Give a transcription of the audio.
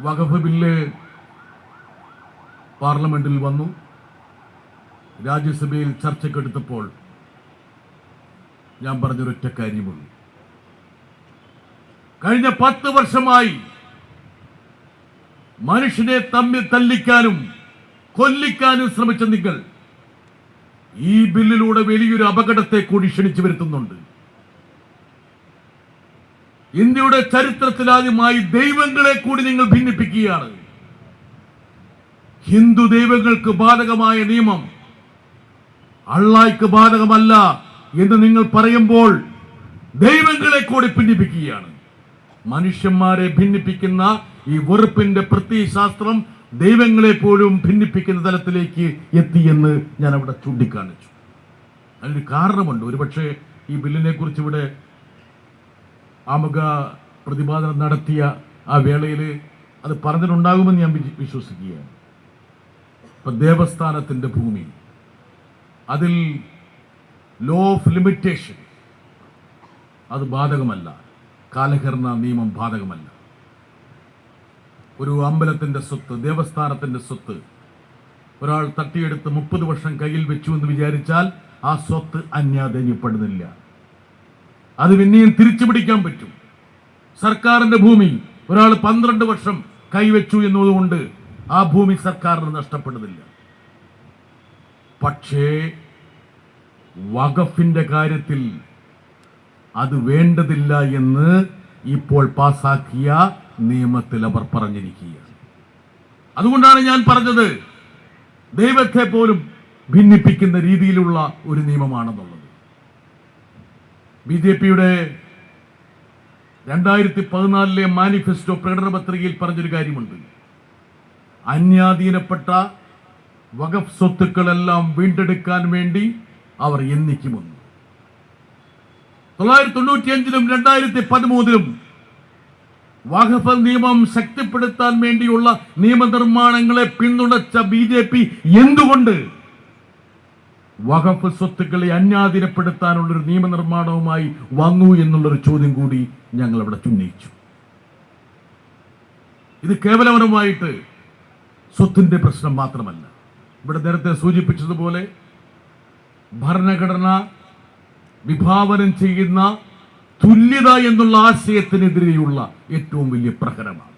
വഖഫ് bill പാർലമെന്റിൽ വന്നു. രാജ്യസഭയിൽ ചർച്ചക്കെടുത്തപ്പോൾ ഞാൻ പറഞ്ഞൊരൊറ്റ കാര്യമുള്ളൂ. കഴിഞ്ഞ പത്ത് വർഷമായി മനുഷ്യനെ തമ്മിൽ തല്ലിക്കാനും കൊല്ലിക്കാനും ശ്രമിച്ച നിങ്ങൾ ഈ ബില്ലിലൂടെ വലിയൊരു അപകടത്തെ കൂടി ക്ഷണിച്ചു വരുത്തുന്നുണ്ട്. ഇന്ത്യയുടെ ചരിത്രത്തിലാദ്യമായി ദൈവങ്ങളെ കൂടി നിങ്ങൾ ഭിന്നിപ്പിക്കുകയാണ്. ഹിന്ദു ദൈവങ്ങൾക്ക് ബാധകമായ നിയമം അള്ളായ്ക്ക് ബാധകമല്ല എന്ന് നിങ്ങൾ പറയുമ്പോൾ ദൈവങ്ങളെ കൂടി ഭിന്നിപ്പിക്കുകയാണ്. മനുഷ്യന്മാരെ ഭിന്നിപ്പിക്കുന്ന ഈ വെറുപ്പിന്റെ പ്രത്യയശാസ്ത്രം ദൈവങ്ങളെ പോലും ഭിന്നിപ്പിക്കുന്ന തലത്തിലേക്ക് എത്തിയെന്ന് ഞാൻ അവിടെ ചൂണ്ടിക്കാണിച്ചു. അതിന് കാരണമുണ്ട്. ഒരുപക്ഷെ ഈ ബില്ലിനെ കുറിച്ച് ഇവിടെ ആമുഖ പ്രതിപാദനം നടത്തിയ ആ വേളയിൽ അത് പറഞ്ഞിട്ടുണ്ടാകുമെന്ന് ഞാൻ വിശ്വസിക്കുകയാണ്. ഇപ്പം ദേവസ്ഥാനത്തിന്റെ ഭൂമി അതിൽ ലോ ഓഫ് ലിമിറ്റേഷൻ അത് ബാധകമല്ല. കാലഹരണ നിയമം ബാധകമല്ല. ഒരു അമ്പലത്തിന്റെ സ്വത്ത് ദേവസ്ഥാനത്തിന്റെ സ്വത്ത് ഒരാൾ തട്ടിയെടുത്ത് മുപ്പത് വർഷം കയ്യിൽ വെച്ചു എന്ന് വിചാരിച്ചാൽ ആ സ്വത്ത് അന്യാദന്യപ്പെടുന്നില്ല അത് പിന്നെയും തിരിച്ചു പിടിക്കാൻ പറ്റും. സർക്കാരിന്റെ ഭൂമി ഒരാൾ പന്ത്രണ്ട് വർഷം കൈവച്ചു എന്നതുകൊണ്ട് ആ ഭൂമി സർക്കാരിന് നഷ്ടപ്പെടുന്നില്ല. പക്ഷേ വഖഫിന്റെ കാര്യത്തിൽ അത് വേണ്ടതില്ല എന്ന് ഇപ്പോൾ പാസാക്കിയ നിയമത്തിൽ അവർ പറഞ്ഞിരിക്കുകയാണ്. അതുകൊണ്ടാണ് ഞാൻ പറഞ്ഞത് ദൈവത്തെ പോലും ഭിന്നിപ്പിക്കുന്ന രീതിയിലുള്ള ഒരു നിയമമാണെന്നുള്ളത്. ബി ജെ പിയുടെ രണ്ടായിരത്തി പതിനാലിലെ മാനിഫെസ്റ്റോ പ്രകടന പത്രികയിൽ പറഞ്ഞൊരു കാര്യമുണ്ട്. അന്യാധീനപ്പെട്ട വകഫ് സ്വത്തുക്കളെല്ലാം വീണ്ടെടുക്കാൻ വേണ്ടി അവർ എന്നിക്കുമെന്ന് തൊള്ളായിരത്തി തൊണ്ണൂറ്റി അഞ്ചിലും രണ്ടായിരത്തി പതിമൂന്നിലും വഖഫ് നിയമം ശക്തിപ്പെടുത്താൻ വേണ്ടിയുള്ള നിയമനിർമ്മാണങ്ങളെ പിന്തുണച്ച ബി ജെ പി എന്തുകൊണ്ട് വഖഫ് സ്വത്തുക്കളെ അന്യാധീനപ്പെടുത്താനുള്ള ഒരു നിയമനിർമ്മാണവുമായി വന്നു എന്നുള്ളൊരു ചോദ്യം കൂടി ഞങ്ങൾ അവിടെ ഉന്നയിച്ചു. ഇത് കേവലപരമായിട്ട് സ്വത്തിന്റെ പ്രശ്നം മാത്രമല്ല. ഇവിടെ നേരത്തെ സൂചിപ്പിച്ചതുപോലെ ഭരണഘടന വിഭാവനം ചെയ്യുന്ന തുല്യത എന്നുള്ള ആശയത്തിനെതിരെയുള്ള ഏറ്റവും വലിയ പ്രഹരമാണ്.